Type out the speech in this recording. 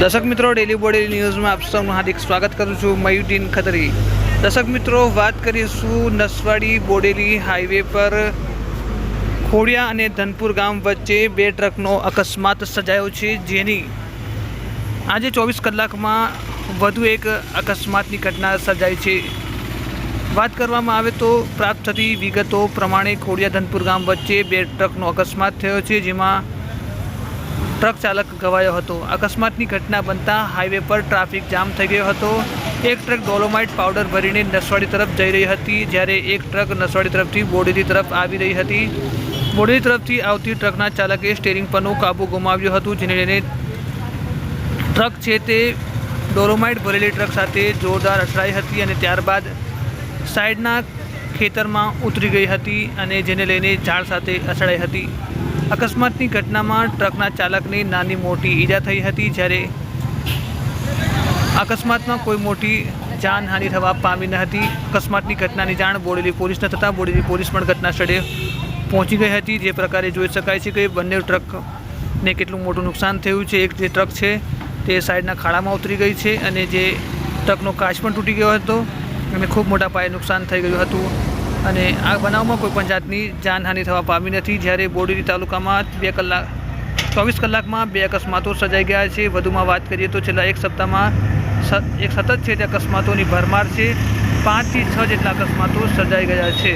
દર્શક મિત્રો ડેલી બોડેલી ન્યૂઝમાં આપ સૌનું હાર્દિક સ્વાગત કરું છું મયુદ્દીન ખત્રી. દર્શક મિત્રો, વાત કરીશું નસવાડી બોડેલી હાઈવે પર. ખોડિયા અને ધનપુર ગામ વચ્ચે બે ટ્રકનો અકસ્માત સજાયો છે, જેની આજે ચોવીસ કલાકમાં વધુ એક અકસ્માતની ઘટના સર્જાઈ છે. વાત કરવામાં આવે તો પ્રાપ્ત થતી વિગતો પ્રમાણે ખોડિયા ધનપુર ગામ વચ્ચે બે ટ્રકનો અકસ્માત થયો છે, જેમાં ટ્રક ચાલક ઘવાયો હતો. અકસ્માતની ઘટના બનતા હાઈવે પર ટ્રાફિક જામ થઈ ગયો હતો. એક ટ્રક ડોલોમાઇટ પાવડર ભરીને નસવાડી તરફ જઈ રહી હતી, જ્યારે એક ટ્રક નસવાડી તરફથી બોડેલી તરફ આવી રહી હતી. બોડેલી તરફથી આવતી ટ્રકના ચાલકે સ્ટેરિંગ પરનું કાબુ ગુમાવ્યું હતું, જેને લઈને ટ્રક છે તે ડોલોમાઇટ ભરેલી ટ્રક સાથે જોરદાર અથડાઈ હતી અને ત્યારબાદ સાઈડના ખેતરમાં ઉતરી ગઈ હતી અને જેને લઈને ઝાડ સાથે અથડાઈ હતી. અકસ્માતની ઘટનામાં ટ્રકના ચાલકને નાની મોટી ઈજા થઈ હતી, જ્યારે અકસ્માતમાં કોઈ મોટી જાનહાનિ થવા પામી ન હતી. અકસ્માતની ઘટનાની જાણ બોડેલી પોલીસને થતાં બોડેલી પોલીસ પણ ઘટના સ્થળે પહોંચી ગઈ હતી. જે પ્રકારે જોઈ શકાય છે કે બંને ટ્રકને કેટલું મોટું નુકસાન થયું છે, એક જે ટ્રક છે તે સાઈડના ખાડામાં ઉતરી ગઈ છે અને જે ટ્રકનો કાચ પણ તૂટી ગયો હતો અને ખૂબ મોટા પાયે નુકસાન થઈ ગયું હતું. અને આ બનાવમાં કોઈપણ જાતની જાનહાનિ થવા પામી નથી. જ્યારે બોડેલી તાલુકામાં બે કલાક, ચોવીસ કલાકમાં બે અકસ્માતો સર્જાઈ ગયા છે. વધુમાં વાત કરીએ તો છેલ્લા એક સપ્તાહમાં એક સતત છે તે અકસ્માતોની ભરમાર છે. પાંચથી છ જેટલા અકસ્માતો સર્જાઈ ગયા છે.